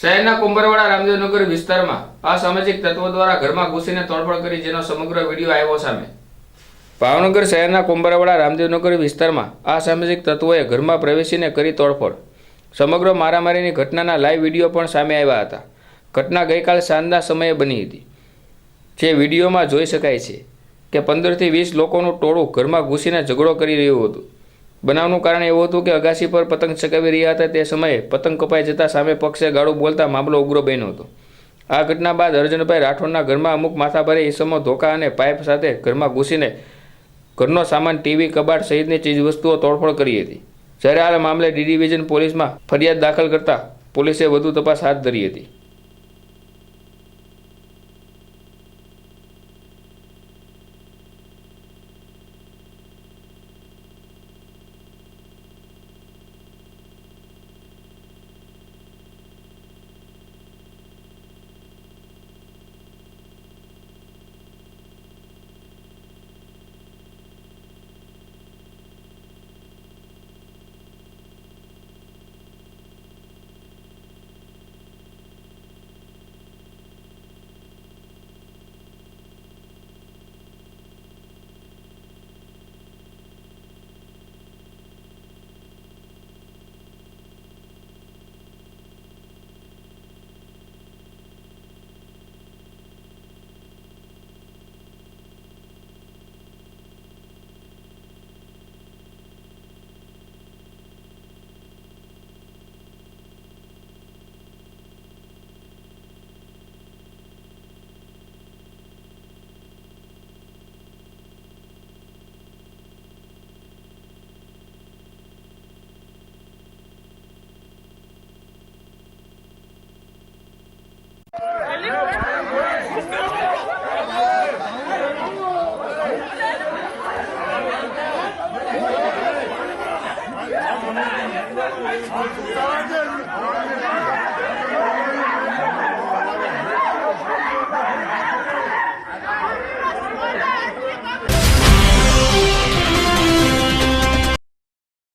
શહેરના કુંભરવાડા રામદેવનગર વિસ્તારમાં અસામાજિક તત્વો દ્વારા ઘરમાં ઘૂસીને તોડફોડ કરી જેનો સમગ્ર વીડિયો આવ્યો સામે. ભાવનગર શહેરના કુંભરવાડા રામદેવનગર વિસ્તારમાં અસામાજિક તત્વોએ ઘરમાં પ્રવેશીને કરી તોડફોડ. સમગ્ર મારામારીની ઘટનાના લાઈવ વીડિયો પણ સામે આવ્યા હતા. ઘટના ગઈકાલ સાંજના સમયે બની હતી. જે વિડીયોમાં જોઈ શકાય છે કે પંદરથી વીસ લોકોનું ટોળું ઘરમાં ઘૂસીને ઝઘડો કરી રહ્યું હતું. બનાવનું કારણ એવું હતું કે અગાસી પર પતંગ ચગાવી રહ્યા હતા તે સમયે પતંગ કપાઈ જતા સામે પક્ષે ગાળું બોલતા મામલો ઉગ્ર બન્યો હતો. આ ઘટના બાદ અર્જુનભાઈ રાઠોડના ઘરમાં અમુક માથાભારે ઈસમો, ધોકા અને પાઇપ સાથે ઘરમાં ઘૂસીને ઘરનો સામાન, ટીવી, કબાટ સહિતની ચીજવસ્તુઓ તોડફોડ કરી હતી. જ્યારે આ મામલે ડી ડિવિઝન પોલીસમાં ફરિયાદ દાખલ કરતા પોલીસે વધુ તપાસ હાથ ધરી હતી. Hadi.